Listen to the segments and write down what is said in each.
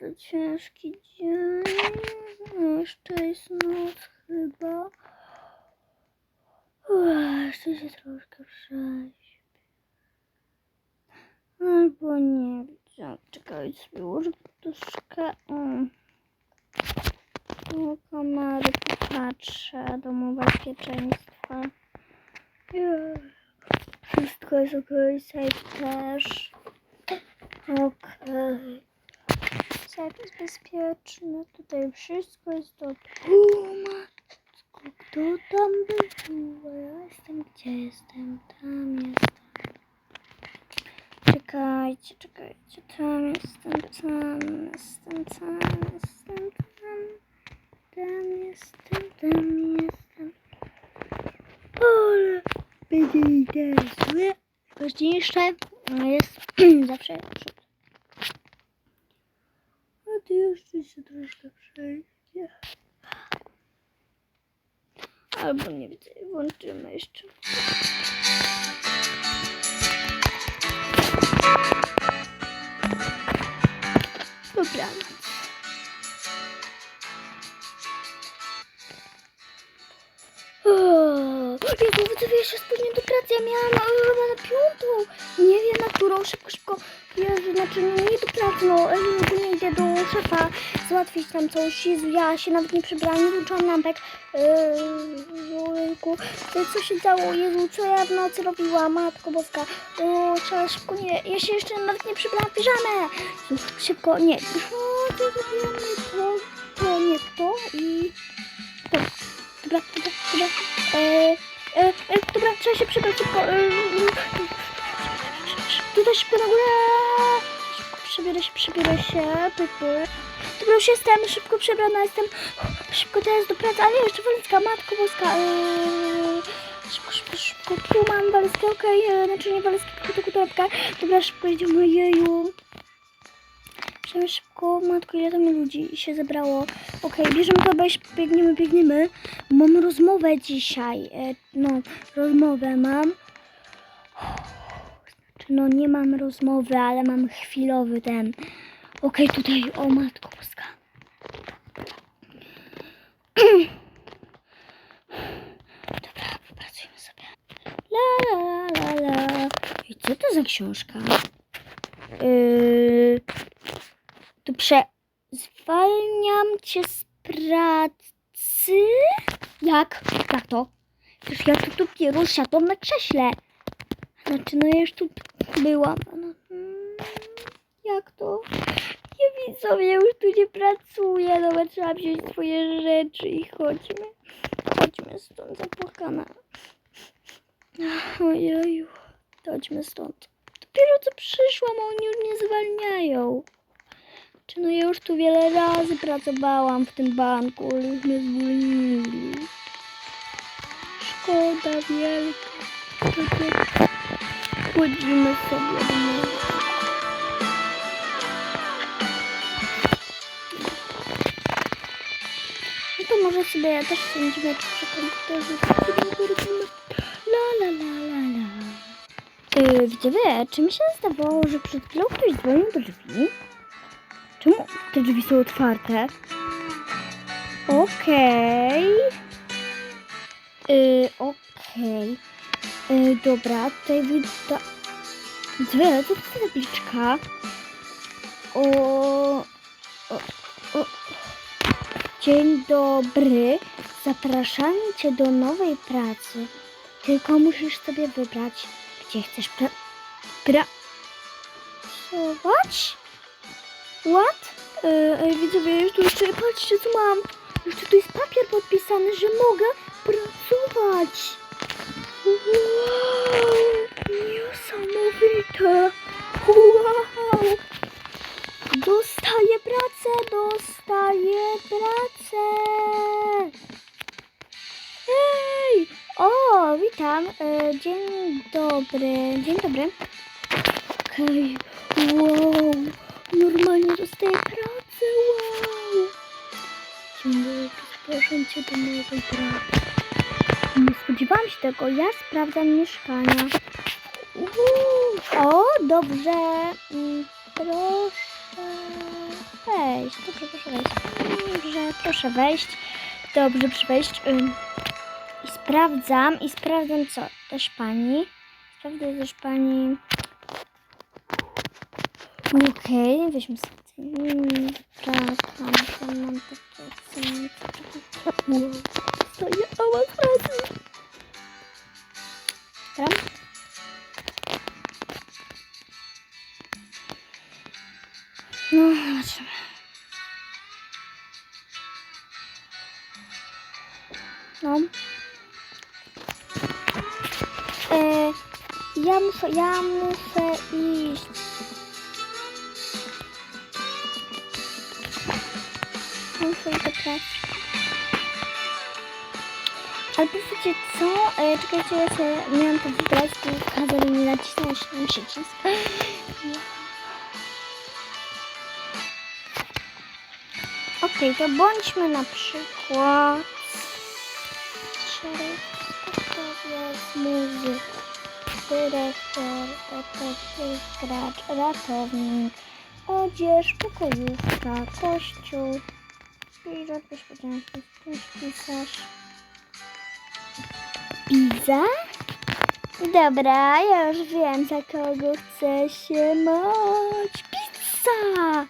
bardzo ciężki dzień. No, Jeszcze jest noc chyba. Chcę się troszkę przejść. Albo nie wiem. Czekaj sobie ułożę. Mm. Do kamery popatrzę. Domu bezpieczeństwa. Wszystko jest okej. Safe też. Okej. Safe jest bezpieczny. Tutaj wszystko jest dobrze. O matko, kto tam był? Ja jestem, gdzie jestem? Tam jestem. Czekajcie, czekajcie. Tam jestem, tam jestem, tam jestem, tam. Tam jestem, tam jestem. Ale będzie interesuje. Ważniejsze no, jest zawsze jeszcze się troszkę przejdzie. Albo nie widzę, włączymy jeszcze. Dobranoc. Jezu, ja się spóźnię do pracy, ja miałam e, chyba na piątą. Nie wiem na którą, szybko, szybko. Jezu, znaczy no nie do pracy, no idę do szefa załatwić tam coś. Jezu, ja się nawet nie przebrałam, nie włączyłam lampek. Yy, e, co się działo? Jezu, co ja w nocy robiłam? Matko boska. O, trzeba szybko, nie, ja się jeszcze nawet nie przebrałam w piżamę. Szybko, nie. O, to zrobiłam to, to nie to i... To. Dobra, dobra, dobra. E, e, e, dobra, trzeba się przebrać szybko. E, e, tutaj szybko na górę. Przebiorę się, przebiorę się. Py, py. Dobra, już jestem, szybko przebrana jestem. Szybko teraz do pracy, ale jeszcze walizka, matko boska. E, szybko, szybko, szybko. Tu mam walizkę, okej. Okay. Znaczy nie walizkę, tylko torebkę. Dobra, szybko idziemy, ojeju. Przynajmniej szybko, matko, ile tam ludzi się zebrało. Okej, bierzemy to, weź, biegniemy, biegniemy. Mam rozmowę dzisiaj. E, no, rozmowę mam. No nie mam rozmowy, ale mam chwilowy ten. Okej, tutaj, o matko boska. Dobra, popracujmy sobie. La, la, la, la. I co to za książka? Yy, tu prze... Zwalniam cię z pracy? Jak? Jak to? Przecież ja tu dopiero siadłam na krześle. Znaczy, no ja już tu byłam. No, mm, jak to? Nie widzę, ja już tu nie pracuję. Dobra, trzeba wziąć swoje rzeczy i chodźmy. Chodźmy stąd, zapłakana. Ojeju, chodźmy stąd. Dopiero co przyszłam, a oni już nie zwalniają. Czy no ja już tu wiele razy pracowałam w tym banku, ale już mnie zwolnili. Szkoda wielka. Takie Chodzimy sobie do. No to może sobie ja też siedzimy przy komputerze. La la la la la. Yy, widzowie, czy mi się zdawało, że przed chwilą ktoś dzwonił do drzwi? Czemu te drzwi są otwarte? Okej. Yy, okej. Yy, dobra, tutaj. Widzowie, co to za tabliczka? O... o, o. Dzień dobry. Zapraszamy Cię do nowej pracy. Tylko musisz sobie wybrać, gdzie chcesz pra... pra... pracować? What? E, widzowie, już tu jeszcze, patrzcie co mam. Jeszcze tu jest papier podpisany, że mogę pracować. Wow, niesamowite. Wow. Dostaję pracę, dostaję pracę. Hej! O, witam. E, dzień dobry. Dzień dobry. Okej. Wow. Normalnie dostaję pracę. Wow. Dzień dobry. Zapraszam Cię do nowej pracy. Spodziewałam się tego. Ja sprawdzam mieszkania. O, dobrze. Mm, Proszę. wejść. Dobrze, proszę wejść. Dobrze, proszę wejść. Dobrze, proszę wejść. I sprawdzam, i sprawdzam co? Też pani. Sprawdzę też pani. Okej, weźmy sobie. Tak, mam, mam takie. To ja mam pracy. Dobra. No, zobaczymy. No. E, ja muszę, ja muszę iść. Muszę iść do pracy. Wiecie co? E, czekajcie, ja sobie miałam to wybrać, tu kazali mi nacisnąć ten przycisk. Okej, to bądźmy na przykład szeregowiec, muzyk, dyrektor, detektyw, gracz, ratownik, odzież, pokojówka, kościół, pilot, bezpieczeństwo, pisarz. Pizza? Dobra, ja już wiem, za kogo chcę się mać. Pizza!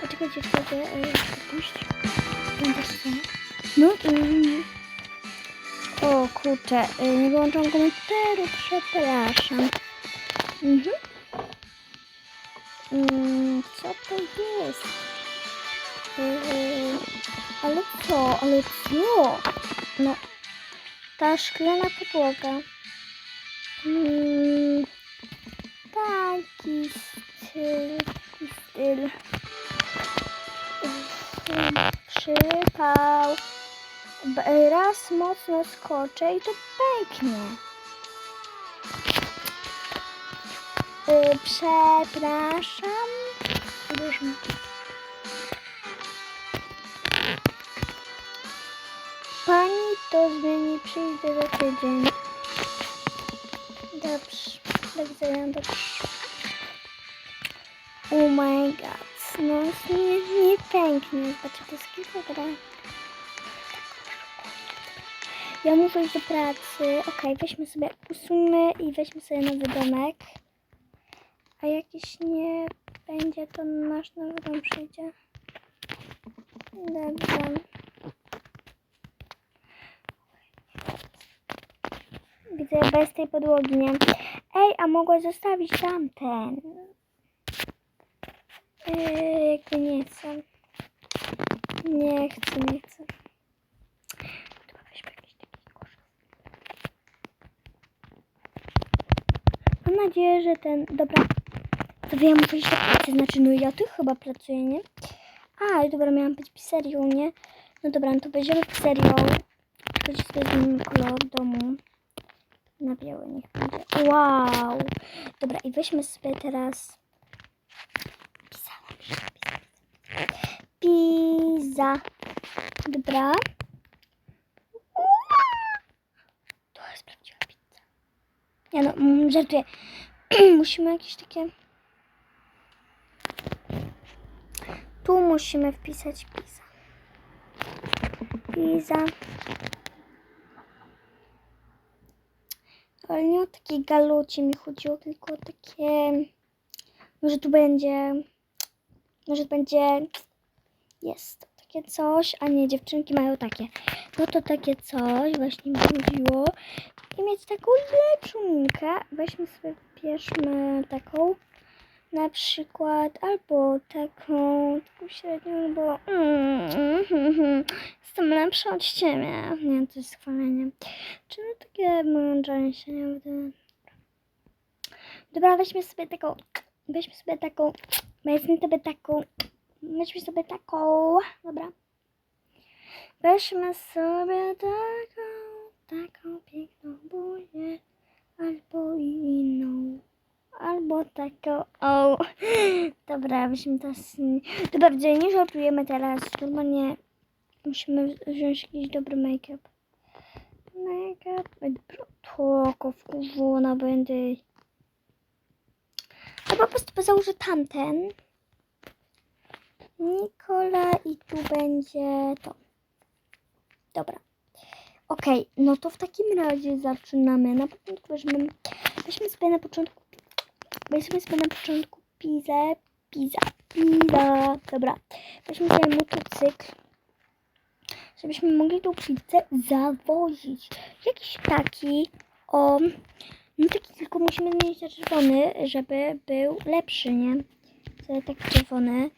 Poczekajcie. Będę co? No i... O kurczę, e, nie wyłączam komentaru, przepraszam. Mhm. Mm, co to jest? E, ale co, ale co? No, ta szklana podłoga. Mm, taki styl, taki styl. Przypał. Raz mocno skoczę i to pęknie. Y, Przepraszam. Już to zmieni, przyjdę za tydzień. Dobrze, do widzenia, dobrze. Oh my god, no nie, nie pęknie, zobaczcie, to jest kilogram. Ja muszę iść do pracy. Okej, weźmy sobie, usuńmy i weźmy sobie nowy domek. A jakiś nie będzie, to nasz nowy dom przyjdzie. Dobrze. Widzę bez tej podłogi, nie? Ej, a mogłaś zostawić tamten. Yy, jakby nie chcę. Nie chcę, nie chcę. Mam nadzieję, że ten... Dobra. To wiem, muszę iść do. Znaczy, no ja tu chyba pracuję, nie? A, dobra, miałam być pizzerią, nie? No dobra, no to będziemy pizzerią. Czekajcie, sobie zmienimy kolor domu. Na biały niech będzie. Wow! Dobra, i weźmy sobie teraz... Pisałam, Pizza. Dobra. To jest prawdziwa pizza. Nie no, mm, żartuję. musimy jakieś takie... Tu musimy wpisać pizza. Pizza. Ale nie o takie galucie mi chodziło, tylko o takie... Może tu będzie... Może będzie... Jest takie coś, a nie, dziewczynki mają takie. No to takie coś właśnie mi chodziło. I mieć taką lepszą minkę. Weźmy sobie, bierzmy taką. Na przykład albo taką, średnią, albo mm, jestem lepsza od ciebie. Nie, to jest chwalenie. Czyli takie mądrzenie się nie wydaje. Dobra, weźmy sobie taką, weźmy sobie taką, weźmy sobie taką, weźmy sobie taką, dobra. Weźmy sobie taką, taką piękną buzię, albo inną. Albo taką. O, dobra, weźmy teraz. Dobra, nie żartujemy teraz. Normalnie musimy wziąć jakiś dobry make-up. Make-up. Tylko wkurwona będę. To po prostu założę tamten. Nikola i tu będzie to. Dobra. Okej, no to w takim razie zaczynamy. Na początku weźmy, weźmy sobie na początku, weźmy sobie na początku pizę, pizza, pizza. Dobra, weźmy sobie motocykl, żebyśmy mogli tą pizzę zawozić. Jakiś taki, o, no taki tylko musimy zmienić na czerwony, żeby był lepszy, nie? Sobie taki czerwony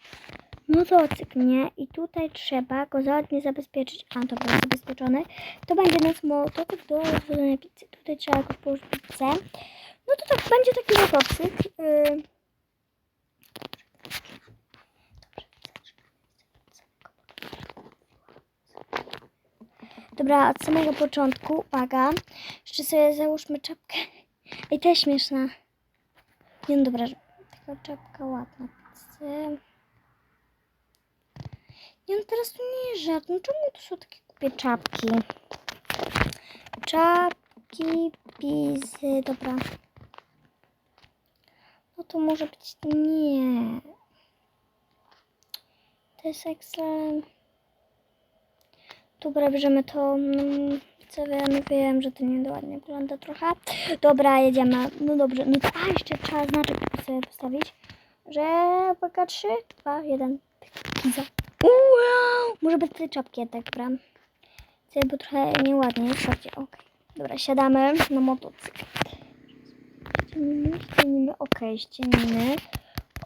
motocykl, nie? I tutaj trzeba go ładnie zabezpieczyć. A, dobra, jest zabezpieczony. To będzie nasz motocykl do rozwożenia pizzy. Tutaj trzeba jakoś położyć pizzę. No to tak, będzie taki motocykl. Yy. Dobra, od samego początku, uwaga, jeszcze sobie załóżmy czapkę. I to jest śmieszna. Nie no dobra, taka czapka ładna. Nie no teraz to nie jest żart. No czemu to są takie głupie czapki? Czapki, pizy, dobra. No to może być nie. To jest excellent. Dobra, bierzemy to. Mm, Co wiem, wiem, że to nieładnie wygląda trochę. Dobra, jedziemy. No dobrze, no to a jeszcze trzeba znaczek sobie postawić. Że uwaga, 3, 2, 1. Pizza. Wow! Może bez tej czapki jednak, dobra. Chcę, bo trochę nieładnie. Słuchajcie, okej. Dobra, siadamy na motocykl. Ściemnimy, ściemnimy, okej, ściemnimy.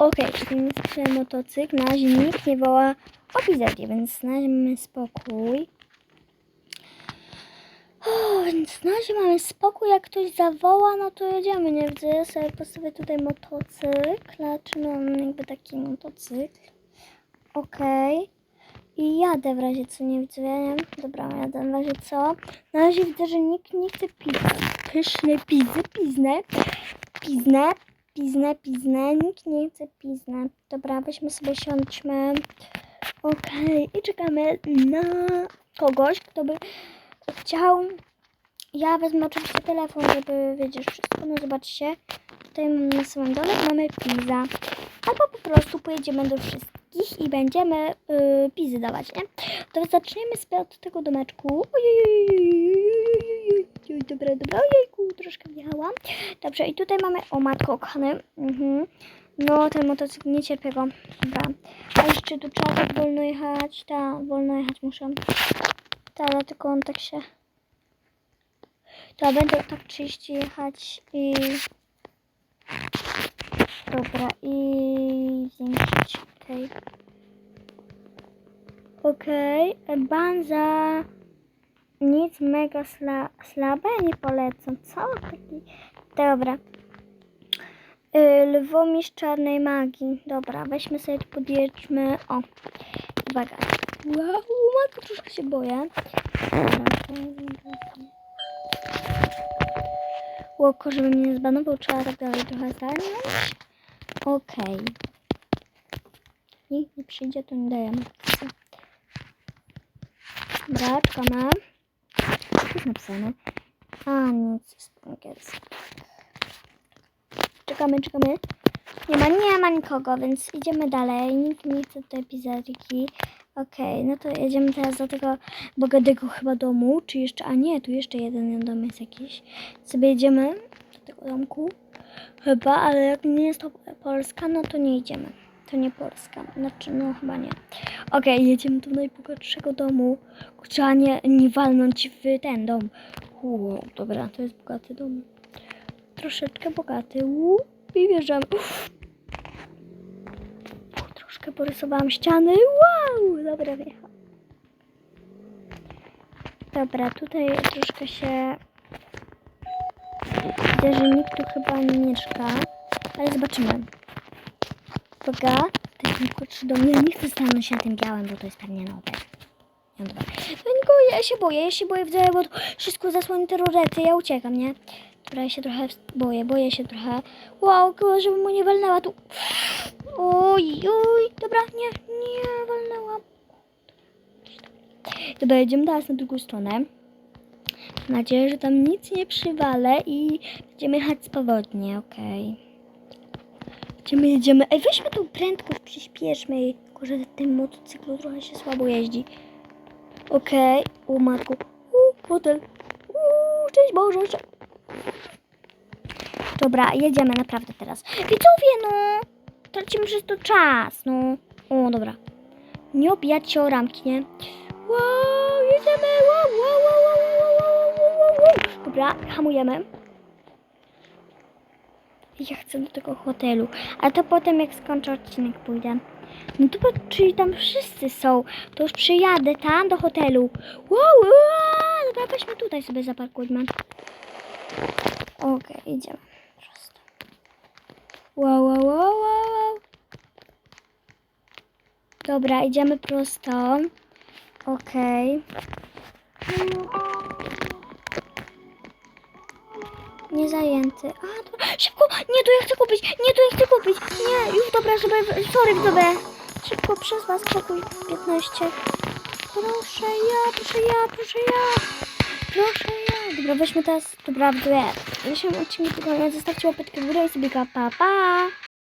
Okej, ściemnimy sobie motocykl. Na razie nikt nie woła o pizzernie, więc na razie mamy spokój. O, więc na razie mamy spokój. Jak ktoś zawoła, no to jedziemy, nie widzę. Ja sobie postawię tutaj motocykl. Znaczy, no jakby taki motocykl. Okej. I jadę w razie co nie widzę. Ja nie. Dobra, jadę w razie co. Na razie widzę, że nikt nie chce pizzy. Pyszne pizzy, piznę. Piznę, piznę, piznę. Nikt nie chce piznę. Dobra, weźmy sobie, siądźmy. Okej. I czekamy na kogoś, kto by chciał. Ja wezmę oczywiście telefon, żeby wiedzieć wszystko. No zobaczcie. Tutaj na samym dole mamy pizza. Albo po prostu pojedziemy do wszystkich i będziemy yy, pizzy dawać, nie? To zaczniemy sobie od tego domeczku. Ojej, dobra, dobra, ojejku, troszkę wjechałam. Dobrze, i tutaj mamy, o matko kochany, mhm. no ten motocykl, nie cierpię go, dobra. A jeszcze tu trzeba tak wolno jechać, tak, wolno jechać muszę. Tak, ale tylko on tak się... To będę tak 30 jechać i... Dobra, i zwiększyć. Okej. Okej, Banza. Nic mega sla, nie polecam. Co? Taki... Dobra. Y, Lwomistrz czarnej magii. Dobra, weźmy sobie, podjedźmy. O, uwaga. Wow, matko, troszkę się boję. Łoko, żeby mnie nie zbanował, trzeba tak trochę zająć. Okej. Nikt nie przyjdzie, to nie dajemy. Dobra, czekamy. Co jest napisane? A, nic, jest. Czekamy, czekamy. Nie ma, nie ma nikogo, więc idziemy dalej. Nikt nie chce tutaj pizzeryki. Okej, no to jedziemy teraz do tego bogatego chyba domu. Czy jeszcze, a nie, tu jeszcze jeden dom jest jakiś. Sobie jedziemy do tego domku. Chyba, ale jak nie jest to Polska, no to nie idziemy. To nie Polska. Znaczy, no chyba nie. Okej, jedziemy do najbogatszego domu. Trzeba nie, nie walnąć w ten dom. Wow, dobra, to jest bogaty dom. Troszeczkę bogaty. Uu, I wjeżdżamy. Uff. U, Troszkę porysowałam ściany. Wow, dobra wjechałam. Dobra, tutaj troszkę się... Widzę, że nikt tu chyba nie mieszka. Ale zobaczymy. Uwaga, to jest najkrótszy dom. Ja nie chcę stanąć na tym białym, bo to jest pewnie nowe. No nikogo, ja się boję, ja się boję, widzę, bo wszystko zasłoni terrorety, ja uciekam, nie? Dobra, ja się trochę boję, boję się trochę. Wow, żeby mu nie walnęła tu. Oj, oj, dobra, nie, nie walnęła. Dobra, jedziemy teraz na drugą stronę. Mam nadzieję, że tam nic nie przywalę i będziemy jechać spowodnie, okej. Jedziemy, jedziemy. Ej, weźmy tą prędkość, przyspieszmy. Tylko, że tym motocyklu trochę się słabo jeździ. Okej, o matku. U, hotel. U, cześć Boże. cze- Dobra, jedziemy naprawdę teraz. Widzowie, no! Tracimy przez to czas, no. O, dobra. Nie obijać się o ramki, nie? Wow, jedziemy! Wow, wow, wow, wow, wow, wow, wow, wow. Dobra, hamujemy. Ja chcę do tego hotelu. A to potem jak skończę odcinek pójdę. No to czyli tam wszyscy są. To już przyjadę tam do hotelu. Wow, wow dobra, weźmy tutaj sobie zaparkujmy. Okej, idziemy. Prosto. Wow, wow, wow, wow. Dobra, idziemy prosto. Okej. Nie zajęty. A, dobra. Szybko! Nie, to ja chcę kupić! Nie, to ja chcę kupić! Nie, już dobra, żeby... Sorry, dobra. Szybko, przez was pokój 15. Proszę ja, proszę ja, proszę ja. Proszę ja. Dobra, weźmy teraz... Dobra, dobra. Jeśli odcinek tylko nie zostawcie łapeczkę w górę i sobie pa, pa.